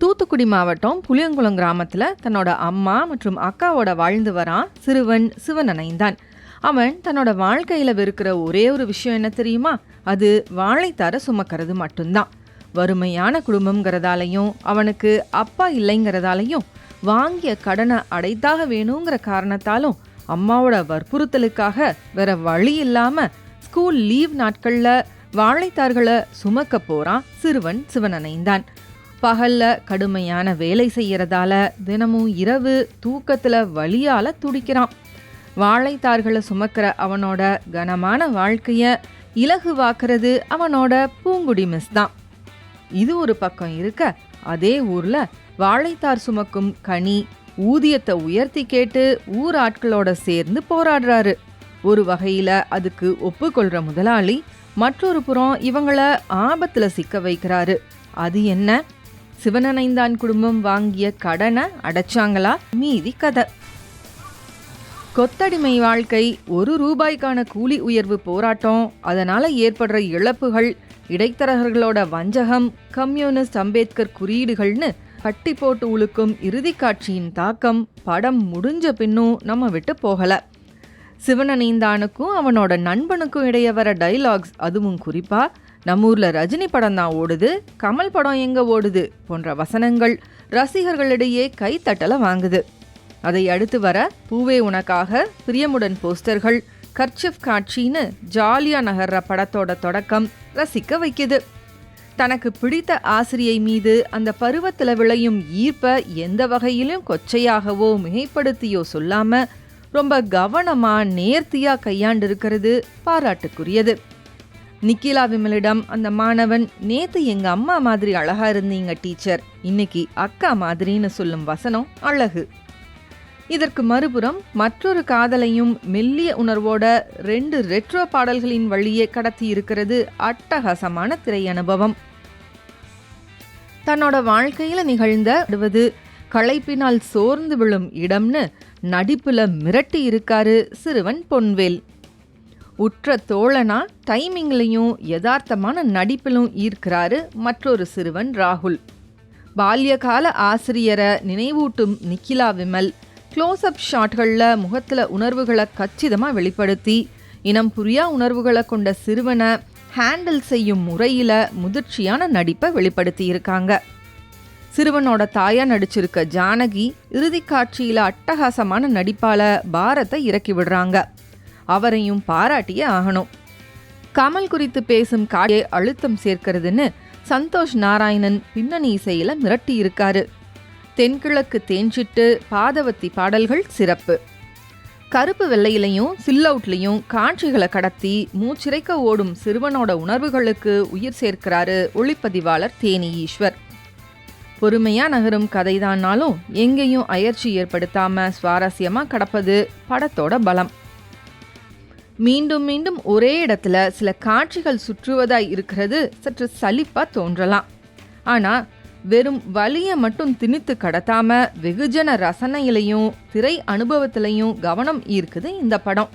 தூத்துக்குடி மாவட்டம் புளியங்குளம் கிராமத்தில் தன்னோட அம்மா மற்றும் அக்காவோட வாழ்ந்து வரான் சிறுவன் சிவனனைந்தான் அவன் தன்னோட வாழ்க்கையில் வெறுக்கிற ஒரே ஒரு விஷயம் என்ன தெரியுமா? அது வாழைத்தார சுமக்கிறது மட்டும்தான். வறுமையான குடும்பங்கிறதாலையும் அவனுக்கு அப்பா இல்லைங்கிறதாலையும் வாங்கிய கடனை அடைத்தாக வேணுங்கிற காரணத்தாலும் அம்மாவோட வற்புறுத்தலுக்காக வேற வழி இல்லாமல் ஸ்கூல் லீவ் நாட்களில் வாழைத்தார்களை சுமக்க போறான் சிறுவன் சிவனனைந்தான் பகல்ல கடுமையான வேலை செய்யறதால தினமும் இரவு தூக்கத்துல வழியால் துடிக்கிறான். வாழைத்தார்களை சுமக்கிற அவனோட கனமான வாழ்க்கைய இலகுவாக்குறது அவனோட பூங்குடி மிஸ் தான். இது ஒரு பக்கம் இருக்க அதே ஊர்ல வாழைத்தார் சுமக்கும் கனி ஊதியத்தை உயர்த்தி கேட்டு ஊர் ஆட்களோட சேர்ந்து போராடுறாரு. ஒரு வகையில அதுக்கு ஒப்புக்கொள்ற முதலாளி மற்றொரு புறம் இவங்கள ஆபத்துல சிக்க வைக்கிறாரு. அது என்ன? சிவனனைந்தான் குடும்பம் வாங்கிய கடனை அடைச்சாங்களா? மீதி கதை. கொத்தடிமை வாழ்க்கை ஒரு ரூபாய்க்கான கூலி உயர்வு போராட்டம் அதனால ஏற்படுற இழப்புகள் இடைத்தரகர்களோட வஞ்சகம் கம்யூனிஸ்ட் அம்பேத்கர் குறியீடுகள்னு கட்டி போட்டு உழுக்கும் இறுதி காட்சியின் தாக்கம் படம் முடிஞ்ச பின்னும் நம்ம விட்டு போகல. சிவனனைந்தானுக்கும் அவனோட நண்பனுக்கும் இடையே வர டைலாக்ஸ் அதுவும் குறிப்பா நம்ம ஊரில் ரஜினி படம் தான் ஓடுது கமல் படம் எங்கே ஓடுது போன்ற வசனங்கள் ரசிகர்களிடையே கைத்தட்டலை வாங்குது. அதை அடுத்து வர பூவே உனக்காக பிரியமுடன் போஸ்டர்கள் கர்ச்சிஃப் காட்சின்னு ஜாலியா நகர்ற படத்தோட தொடக்கம் ரசிக்க வைக்குது. தனக்கு பிடித்த ஆசிரியை மீது அந்த பருவத்தில் விளையும் ஈர்ப்பை எந்த வகையிலும் கொச்சையாகவோ மிகைப்படுத்தியோ சொல்லாம ரொம்ப கவனமா நேர்த்தியா கையாண்டிருக்கிறது பாராட்டுக்குரியது. நிக்கிலா விமலிடம் அந்த மாணவன் நேத்து எங்க அம்மா மாதிரி அழகா இருந்தீங்க டீச்சர். இன்னைக்கு அக்கா மாதிரின்னு சொல்லும் வசனம் அழகு. இதற்கு மறுபுறம் மற்றொரு காதலையும் மெல்லிய உணர்வோட ரெண்டு ரெட்ரோ பாடல்களின் வழியே கடத்தி இருக்கிறது அட்டகாசமான திரை அனுபவம். தன்னோட வாழ்க்கையில நிகழ்ந்த அடுவது களைப்பினால் சோர்ந்து விழும் இடம்னு நடிப்புல மிரட்டி இருக்காரு சிறுவன் பொன்வேல். உற்ற தோழனா டைமிங்லையும் யதார்த்தமான நடிப்பிலும் ஈர்க்கிறாரு மற்றொரு சிறுவன் ராகுல். பால்யகால ஆசிரியரை நினைவூட்டும் நிக்கிலா விமல் க்ளோஸ்அப் ஷாட்களில் முகத்தில் உணர்வுகளை கச்சிதமாக வெளிப்படுத்தி இனம் புரியா உணர்வுகளை கொண்ட சிறுவனை ஹேண்டில் செய்யும் முறையில் முதிர்ச்சியான நடிப்பை வெளிப்படுத்தி இருக்காங்க. சிறுவனோட தாயா நடிச்சிருக்க ஜானகி இறுதி காட்சியில் அட்டகாசமான நடிப்பால பாரத்தை இறக்கி விடுறாங்க. அவரையும் பாராட்டியே ஆகணும். கமல் குறித்து பேசும் காட்சியை அழுத்தம் சேர்க்கிறதுன்னு சந்தோஷ் நாராயணன் பின்னணி இசையில மிரட்டி இருக்காரு தென்கிழக்கு தேஞ்சிட்டு பாதவத்தி பாடல்கள் சிறப்பு. கருப்பு வெள்ளையிலையும் சில்லவுட்லையும் காட்சிகளை கடத்தி மூச்சிறைக்க ஓடும் சிறுவனோட உணர்வுகளுக்கு உயிர் சேர்க்கிறாரு ஒளிப்பதிவாளர் தேனி ஈஸ்வர். பொறுமையா நகரும் கதைதான்னாலும் எங்கேயும் அயற்சி ஏற்படுத்தாம சுவாரஸ்யமா கடப்பது படத்தோட பலம். மீண்டும் மீண்டும் ஒரே இடத்துல சில காட்சிகள் சுற்றுவதாய் இருக்கிறது சற்று சலிப்பாக தோன்றலாம். ஆனால் வெறும் வலியை மட்டும் திணித்து கடத்தாம வெகுஜன ரசனையிலையும் திரை அனுபவத்திலையும் கவனம் ஈர்க்குது இந்த படம்.